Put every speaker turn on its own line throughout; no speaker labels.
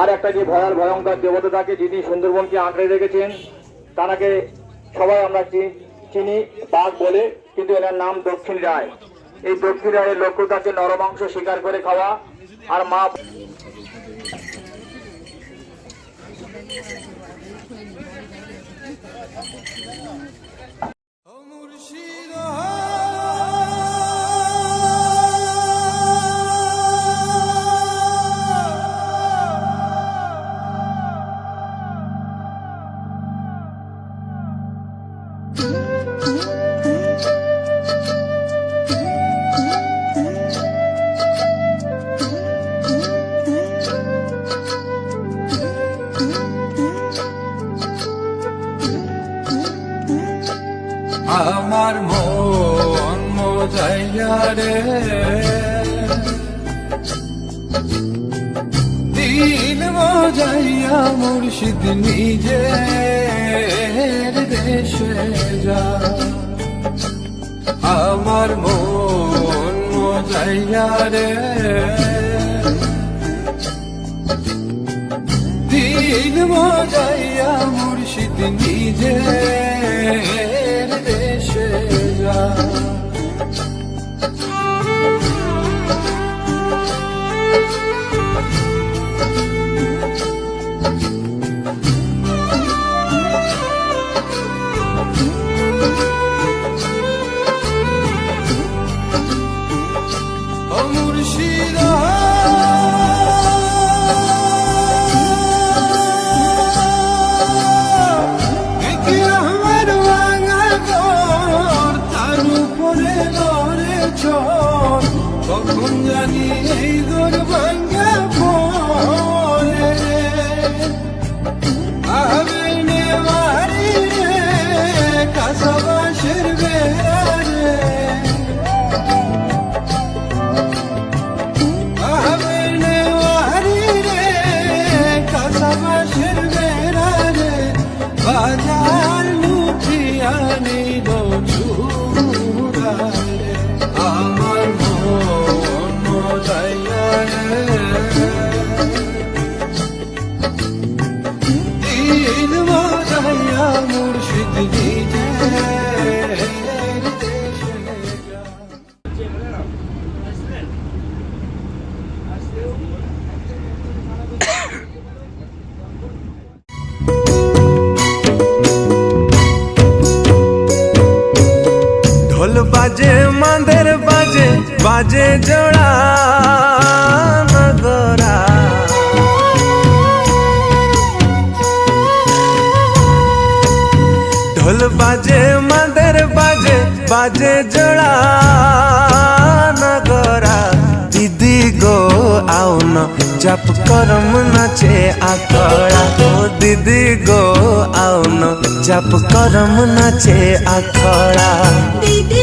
আর একটা যে ভয়াল, ভয়ঙ্কর দেবতা থাকে যিনি সুন্দরবনকে আঁকড়ে রেখেছেন তাকে সবাই আমরা চিনি, বাঘ বলে, কিন্তু এনার নাম দক্ষিণ রায়। এই দক্ষিণ রায়ের লক্ষ্য থাকে নরমাংস শিকার করে খাওয়া, আর মা
আমার মন মোজাইয়া রে। দিন মোজাইয়া মুর্শিদ নিজের দেশে যা। আমার মন মোজাইয়া রে। দিন মজাইয়া মুর্শিদ নিজের বাজার লুঠিয়া নিল চূড়া আমার মন মজাইয়া দিন মজাইয়া মুর্শিদ
বাজে জোড়া নগরা ঢোল বাজে, মাদের বাজে বাজে জোড়া নগরা দিদি গো, আও ন, জপ করম নাচে আখড়া ও দিদি গো, আও ন, জপ করম নাচে আখড়া
দিদি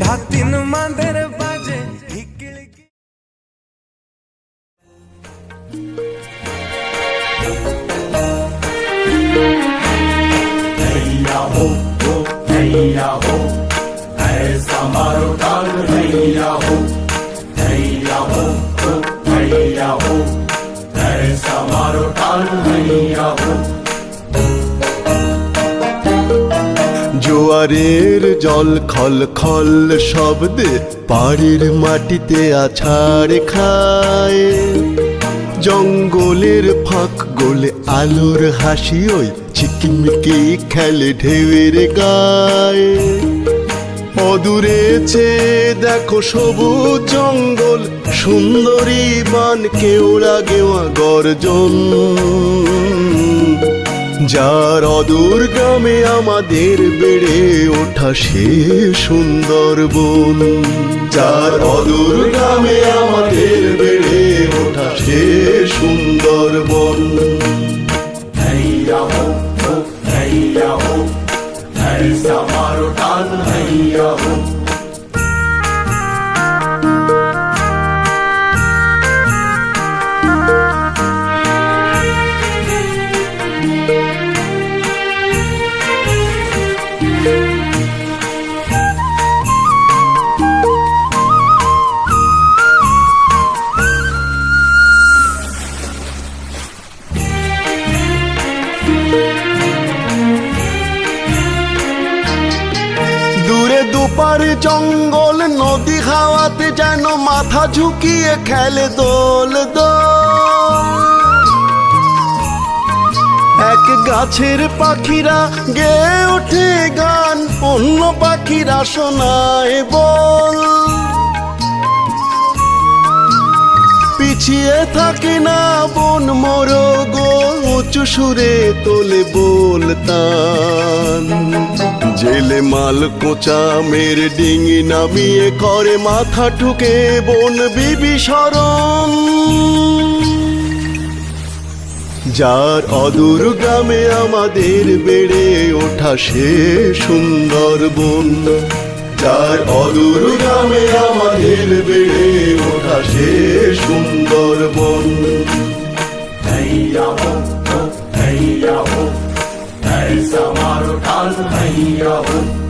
ढातीन मांदेर बाजे नैया हो हो, नैया हो, ऐसा मारो काल नैया हो।
नैया हो हो, नैया हो, ऐसा मारो काल नैया हो।
জোয়ারের জল খল খল শব্দে পাড়ের মাটিতে আছাড় খায়। জঙ্গলের ফাঁক গোলে আলোর হাসি ওই চিকিমিকি খেলে ঢেউয়ের গায়ে। অদূরে চেয়ে দেখো সবুজ জঙ্গল, সুন্দরী বান কেওড়া গেওয়া গর্জন যার অদূর গ্রামে আমাদের বেড়ে ওঠা সে সুন্দরবন যার অদূর গ্রামে আমাদের বেড়ে ওঠা সে সুন্দরবন দূরে দুপার জঙ্গল, নদী হাওয়াতে যেন মাথা ঝুঁকিয়ে খেলে দোল এক গাছের পাখিরা গে ওঠে গান, অন্য পাখিরা শোনায় বল। পিছিয়ে থাকে না বন মোরো গো উঁচু সুরে তোলে বলতাম জেলে মাল কোচা, মেরে ডিঙি নামিয়ে করে মাথা ঠুকে, বন বিবি শরণ। যার অদূর গ্রামে আমাদের বেড়ে ওঠা সে সুন্দর বন। যার অদূর গ্রামে আমাদের বেড়ে ওঠা সে সুন্দর বন। પૈસા મારો ઠાલ નહીં રહું